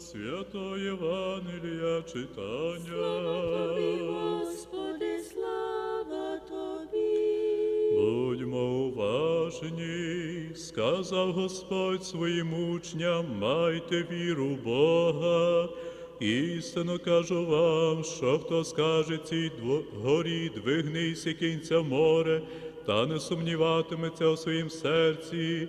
Свято Євангелія читання. Тобі, Господи, слава Тобі. Будьмо уважні, сказав Господь своїм учням, майте віру Бога. Істинно кажу вам, що хто скаже цій горі, двигнися кінця море, та не сумніватиметься у своїм серці,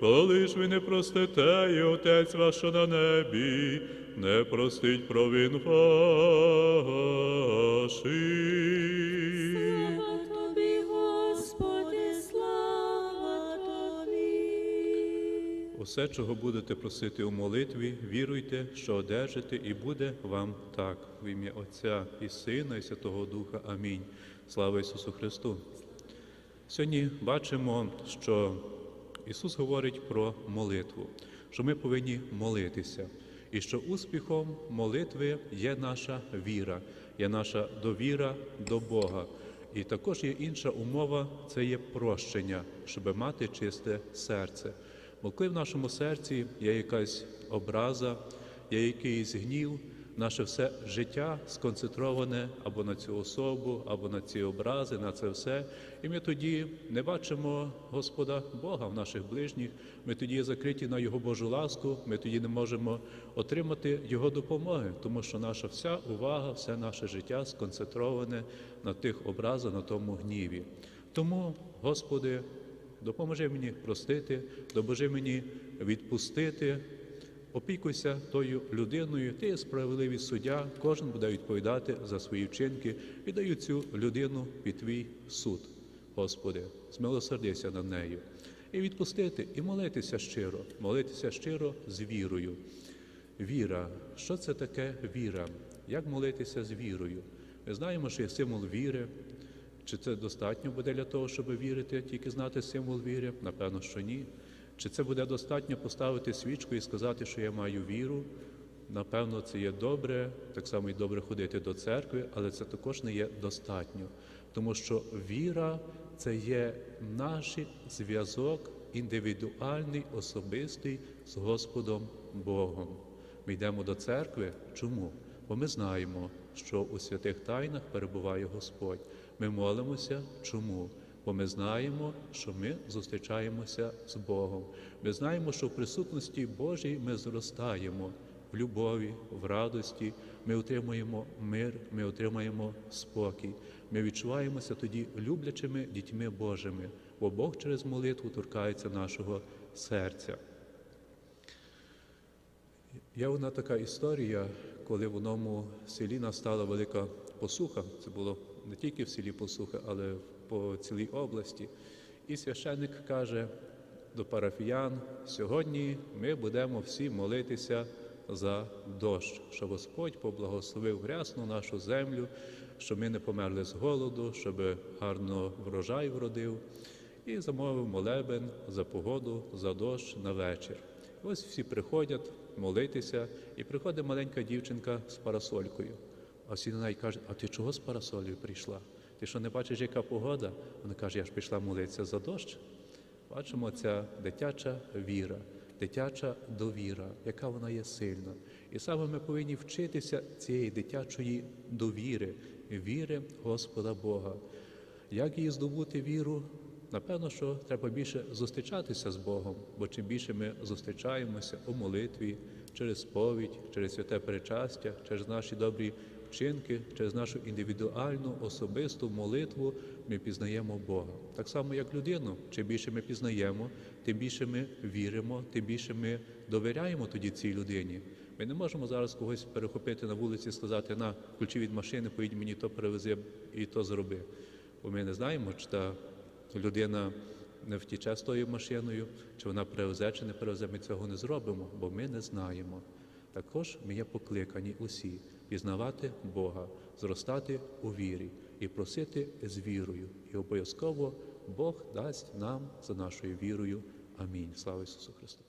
Коли ж ви не простите, і Отець ваш, що на небі, не простить провин ваших. Слава Господи, слава Усе, чого будете просити у молитві, віруйте, що одержите, і буде вам так. В ім'я Отця і Сина, і Святого Духа. Амінь. Слава Ісусу Христу. Сьогодні бачимо, що Ісус говорить про молитву, що ми повинні молитися, і що успіхом молитви є наша віра, є наша довіра до Бога. І також є інша умова це є прощення, щоб мати чисте серце. Бо коли в нашому серці є якась образа, є якийсь гнів, наше все життя сконцентроване або на цю особу, або на ці образи, на це все. І ми тоді не бачимо Господа Бога в наших ближніх. Ми тоді закриті на Його Божу ласку, ми тоді не можемо отримати Його допомоги, тому що наша вся увага, все наше життя сконцентроване на тих образах, на тому гніві. Тому, Господи, допоможи мені простити, допоможи мені відпустити. Опікуйся тою людиною, ти є справедливий суддя, кожен буде відповідати за свої вчинки. Віддаю цю людину під твій суд, Господи, змилосердися над нею. І відпустити, і молитися щиро, молитися щиро з вірою. Віра. Що це таке віра? Як молитися з вірою? Ми знаємо, що є символ віри. Чи це достатньо буде для того, щоб вірити, тільки знати символ віри? Напевно, що ні. Чи це буде достатньо поставити свічку і сказати, що я маю віру? Напевно, це є добре, так само і добре ходити до церкви, але це також не є достатньо. Тому що віра це є наш зв'язок індивідуальний, особистий з Господом Богом. Ми йдемо до церкви. Чому? Бо ми знаємо, що у святих тайнах перебуває Господь. Ми молимося. Чому? Бо ми знаємо, що ми зустрічаємося з Богом. Ми знаємо, що в присутності Божій ми зростаємо в любові, в радості, ми отримуємо мир, ми отримаємо спокій. Ми відчуваємося тоді люблячими дітьми Божими, бо Бог через молитву торкається нашого серця. Є одна така історія, коли в одному селі настала велика посуха. Це було не тільки в селі посуха, але по цілій області. І священник каже до парафіян: сьогодні ми будемо всі молитися за дощ, щоб Господь поблагословив грязну нашу землю, щоб ми не померли з голоду, щоб гарно врожай вродив. І замовив молебен за погоду, за дощ на вечір. Ось всі приходять молитися, і приходить маленька дівчинка з парасолькою. А всі на неї кажуть, а ти чого з парасолею прийшла? Ти що не бачиш, яка погода? Вона каже, я ж прийшла молитися за дощ. Бачимо, ця дитяча віра, дитяча довіра, яка вона є сильна. І саме ми повинні вчитися цієї дитячої довіри, віри Господа Бога. Як її здобути віру? Напевно, що треба більше зустрічатися з Богом, бо чим більше ми зустрічаємося у молитві, через сповідь, через святе перечастя, через наші добрі вчинки, через нашу індивідуальну особисту молитву ми пізнаємо Бога. Так само, як людину. Чим більше ми пізнаємо, тим більше ми віримо, тим більше ми довіряємо тоді цій людині. Ми не можемо зараз когось перехопити на вулиці і сказати, на ключі від машини, поїдь мені то привези і то зроби. Бо ми не знаємо, чи та людина не втіче з тою машиною, чи вона привезе, чи не привезе. Ми цього не зробимо, бо ми не знаємо. Також ми є покликані усі пізнавати Бога, зростати у вірі і просити з вірою. І обов'язково Бог дасть нам за нашою вірою. Амінь. Слава Ісусу Христу!